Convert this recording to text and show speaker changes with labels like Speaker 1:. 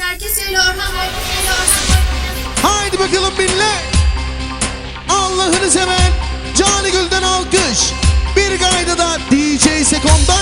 Speaker 1: Herkes öyle Orhan, herkes öyle Orhan.
Speaker 2: Haydi bakalım millet. Allah'ını seven Cani Gül'den alkış. Bir gayda da DJ Sekom'dan.